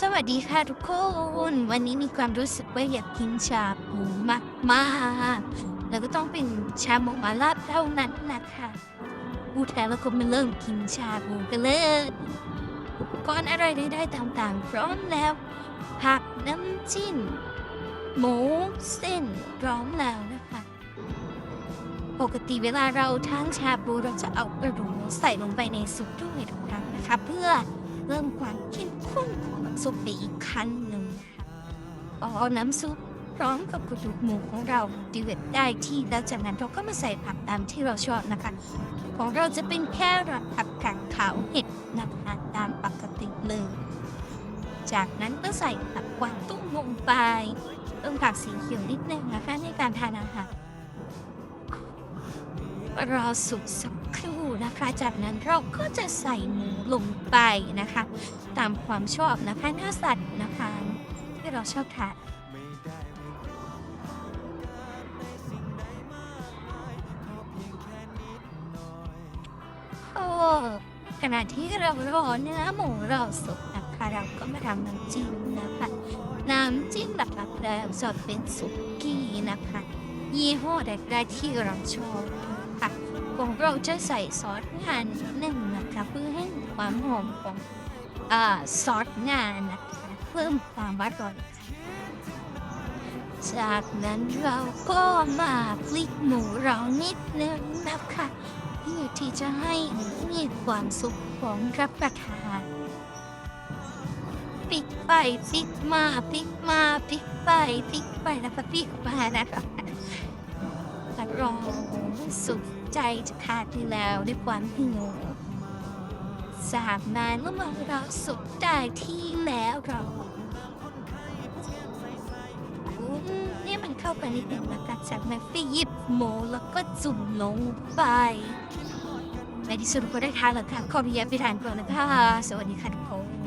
สวัสดีค่ะทุกคน วันนี้มีความรู้สึกว่าอยากกินชาบูมากมากๆแล้วก็ต้องเป็นชาบูมาลาบเท่านั้นนะคะพูดแล้วก็มาเริ่มกินชาบูกันเลยกรณ์อะไรได้ต่างๆ พร้อมแล้ว ผักน้ำจิ้มหมูเส้นพร้อมแล้วนะคะ ปกติเวลาเราทั้งชาบูเราจะเอากระดูกใส่ลงไปในซุปด้วยทุกครั้งนะคะ เพื่อเพิ่มความเข้ม ข้นของน้ำซุปไปอีกขั้นหนึ่งอเอาน้ำซุปพร้อมกับกระดูกหมูของเราดิเวตได้ที่แล้วจากนั้นเราก็มาใส่ผักตามที่เราชอบนะคะ ของเราจะเป็นแค่รสผักกาดขาวเห็ดนะคะตามปกติเลยจากนั้นก็ใส่ผักกวางตุ้งลงไปเพิ่มผักสีเขียวนิดนึงนะคะในการทานอาหารรอสุกสัก นะคะ จากนั้นเราก็จะใส่หมูลงไปนะคะ ตามความชอบนะคะเนื้อสัตว์นะคะ ที่เราชอบทานโอ้ขณะที่เรารอเนื้อหมูเราสุกนะคะเราก็มาทำน้ำจิ้มนะคะน้ำจิ้มหลักๆแล้วจะเป็นสุกี้นะคะยี่ห้อใดๆที่เราชอบ ของเราจะใส่ซอสงานนิดนึงนะคะเพื่อให้ความหอมของอซอสงานนะคะเพิ่มความอร่อยจากนั้นเราก็มาพลิกหมูเรานิดนึงนะคะเพื่อที่จะให้มีความสุขของรับประทานพลิกไปพลิกมาพลิกมาพลิกไปพลิกไปแล้วก็พลิกมานะคะรอสุด ใจจะขาดที่แล้วด้วยความหิวจากนั้นเมื่อเราสุดได้ที่แล้วเราเนี่ยมันเข้าไปนิดหนึ่งแล้วกันจากนั้นไปหยิบหมูแล้วก็จุ่มลงไปในที่สุดก็ได้ทานแล้วค่ะขออนุญาตไปทานก่อนนะคะสวัสดีค่ะทุกคน